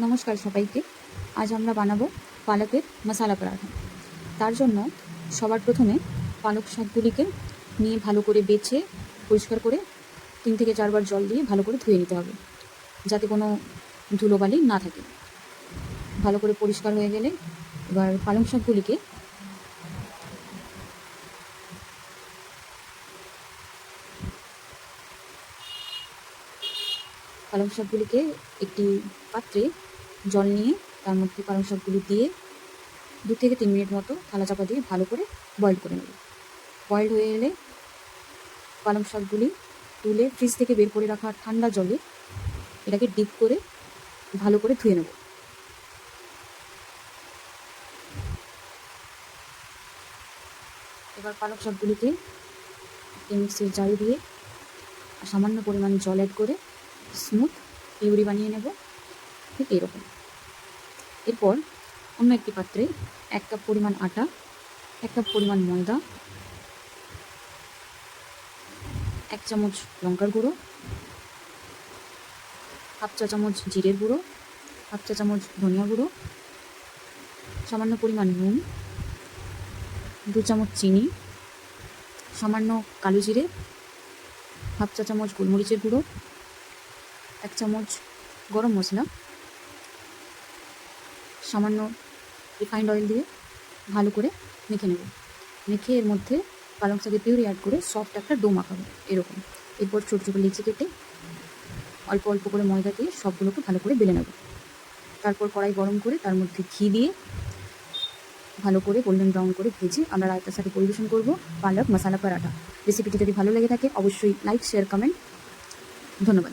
নমস্কার সবাইকে। আজ আমরা বানাবো পালকের মশালা পরাঠা। তার জন্য সবার প্রথমে পালক শাকগুলিকে নিয়ে ভালো করে বেছে, পরিষ্কার করে তিন থেকে চারবার জল দিয়ে ভালো করে ধুয়ে নিতে হবে, যাতে কোনো ধুলোবালি না থাকে। ভালো করে পরিষ্কার হয়ে গেলে এবার পালং শাকগুলিকে পালং শাকগুলিকে একটি পাত্রে জল নিয়ে তার মধ্যে পালং শাকগুলি দিয়ে দু থেকে তিন মিনিট মতো থালা চাপা দিয়ে ভালো করে বয়েল করে নেব। বয়েল হয়ে এলে পালং শাকগুলি তুলে ফ্রিজ থেকে বের করে রাখা ঠান্ডা জলে এটাকে ডিপ করে ভালো করে ধুয়ে নেব। এবার পালক শাকগুলিকে মিক্সির জাল দিয়ে সামান্য পরিমাণ জল অ্যাড করে স্মুথ পিউরি বানিয়ে নেব। ঠিক এরকম। এরপর অন্য একটি পাত্রে এক কাপ পরিমাণ আটা, এক কাপ পরিমাণ ময়দা, এক চামচ লঙ্কার গুঁড়ো, হাফ চা চামচ জিরের গুঁড়ো, হাফ চা চামচ ধনিয়া গুঁড়ো, সামান্য পরিমাণ নুন, দু চামচ চিনি, সামান্য কালো জিরে, হাফ চা চামচ গোলমরিচের গুঁড়ো এক চামচ গরম মশলা, সামান্য রিফাইন্ড অয়েল দিয়ে ভালো করে মেখে নেব। মেখে এর মধ্যে পালং শাকের পিউরি অ্যাড করে সফট একটা ডো মাখাবো, এরকম। এরপর ছোটো ছোটো লিচি কেটে অল্প অল্প করে ময়দা দিয়ে সবগুলোকে ভালো করে বেলে নেব। তারপর কড়াই গরম করে তার মধ্যে ঘি দিয়ে ভালো করে গোল্ডেন ব্রাউন করে ভেজে আমরা রায়তার সাথে পরিবেশন করব পালক, মশালা, পরাঠা। রেসিপিটি যদি ভালো লেগে থাকে, অবশ্যই লাইক শেয়ার কমেন্ট ধন্যবাদ।